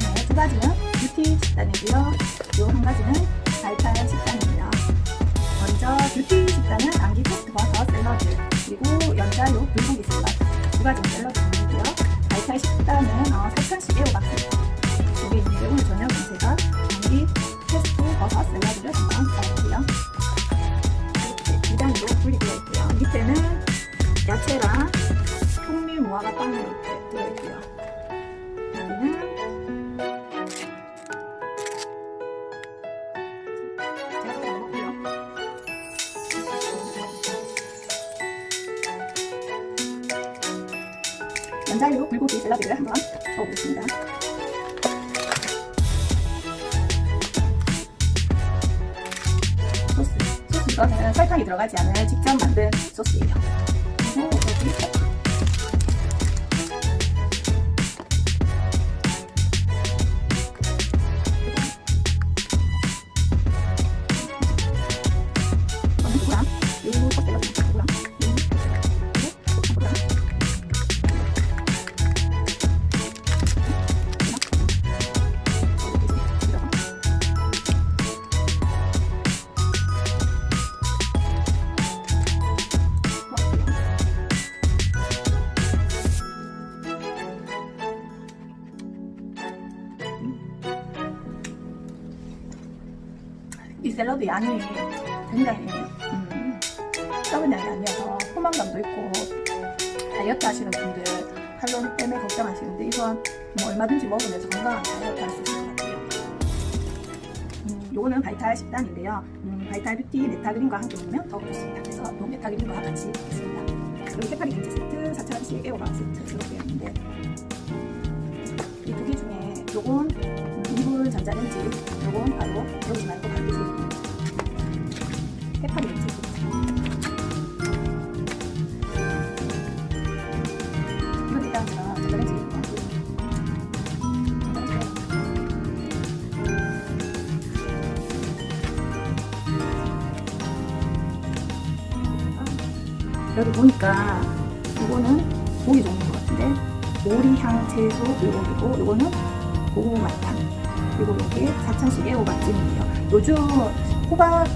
두 가지는 뷰티 식단이고요. 요 한 가지는 발탈 식단입니다. 먼저 뷰티 식단은 암기 토스트 버섯 샐러드 그리고 연자요 불고기 샐러드 두 가지 샐러드 종류고요. 발탈 식단은 어, 4,000씩 애호박스 여기 있는데 오늘 저녁은 제가 연자유 불고기 샐러드를 한번 먹어보겠습니다. 소스. 소스 이거는 설탕이 들어가지 않은 직접 만든 소스예요. 그리고 여기 이 샐러드 양이 굉장히 음, 적은 양이 아니어서 포만감도 있고 다이어트 하시는 분들 칼로리 때문에 걱정하시는데 이건 뭐 얼마든지 먹으면서 건강한 다이어트 할 수 있을 것 같아요. 음, 요거는 바이탈 식단인데요. 음, 바이탈 뷰티 메타그린과 함께 먹으면 더욱 좋습니다. 그래서 노 메타그린과 같이 먹겠습니다. 그리고 해파리 김치 세트 4,000원씩 애호박 세트 이렇게 있는데 이 두 개 중에 요건 음, 2분 전자레인지 요건 바로 여기 말고 반드시 해파리 김치 세트. 이건 일단 제가 전자레인지에 넣고 여기 보니까 이거는 고기 종류인 것 같은데 오리향 채소 불고기고 이거는 고구마탕 그리고 이게 4,000씩 애호박찜이에요. 요즘 호박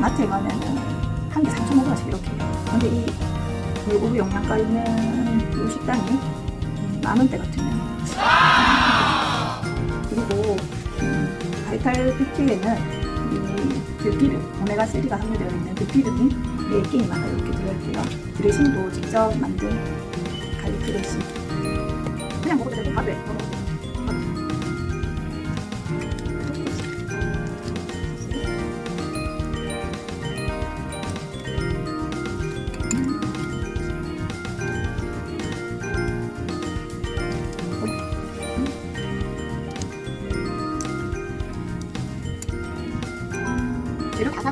마트에 가면은 한 개 3,500원씩 이렇게 해요. 근데 이 불고기 영양가 있는 이 식단이 음, 만 원대 같으면. 그리고 음, 바이탈 뷰티에는 이 들기름 오메가3가 함유되어 있는 들기름이 4개마다 이렇게 들어있고요. 드레싱도 직접 만든 갈릭 드레싱. 그냥 먹어도 되고 밥에 넣어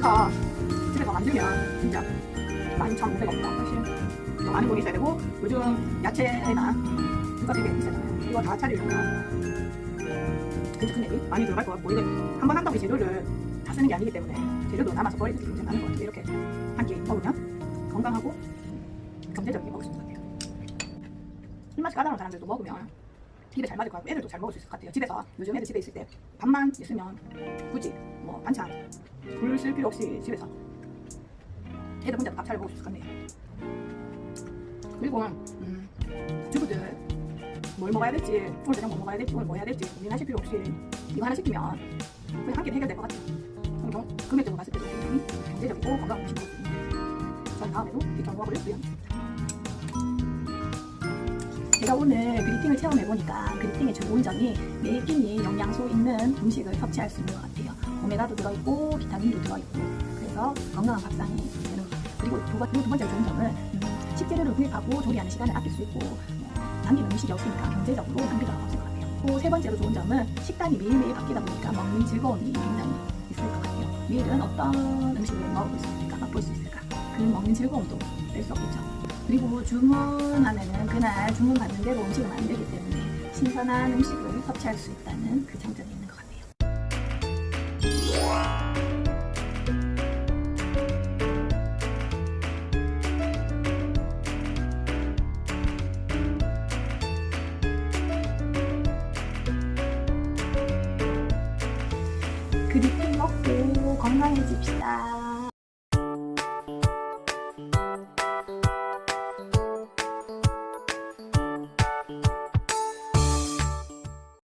사가 집에서 만들면 진짜 12,500원 보다. 훨씬 더 많은 돈이 있어야 되고 요즘 야채나 되게 비싸잖아요 이거 다 차리려면 진짜 금액이 많이 들어갈 것 같고 이게 한번 한다고 이 재료를 다 쓰는 게 아니기 때문에 재료도 남아서 버리는 게 굉장히 많은 것 같아요. 이렇게 한 끼 먹으면 건강하고 경제적이게 먹을 수 있는 것 같아요. 입맛이 까다로운 사람들도 먹으면 입에 잘 맞을 것 같고 애들도 잘 먹을 수 있을 것 같아요 집에서 요즘 애들 집에 있을 때 밥만 있으면 굳이 뭐 반찬 불 쓸 필요 없이 집에서 애들 혼자 밥잘 먹을 수 있을 것 같네요. 그리고 음, 주부들 뭘 먹어야 될지 오늘 저녁 뭐 먹어야 될지 오늘 뭐 해야 될지 고민하실 필요 없이 이거 하나 시키면 그냥 한 끼에 해결될 것 같아요. 그럼 경- 금액적으로 봤을 때도 굉장히 경제적이고 건강한 음식 먹을 수 있는 전 다음에도 이 경험을 수행하겠습니다. 제가 오늘 그리팅을 체험해보니까 그리팅의 좋은 점이 매 끼니 영양소 있는 음식을 섭취할 수 있는 것 같아요. 오메가도 들어있고 비타민도 들어있고 그래서 건강한 밥상이 되는 것 같아요. 그리고 두, 번- 두 번째 좋은 점은 음, 식재료를 구입하고 조리하는 시간을 아낄 수 있고 어, 남기는 음식이 없으니까 경제적으로 낭비가 없을 것 같아요. 또 세 번째로 좋은 점은 식단이 매일매일 바뀌다 보니까 먹는 즐거움이 굉장히 있을 것 같아요. 내일은 어떤 음식을 먹어볼 수 있을까, 맛볼 수 있을까 그 먹는 즐거움도 뺄 수 없겠죠. 그리고 주문하면은 그날 주문 받는 대로 음식을 만들기 때문에 신선한 음식을 섭취할 수 있다는 그 장점이 있는 것 같아요. 그리핀 먹고 건강해집시다.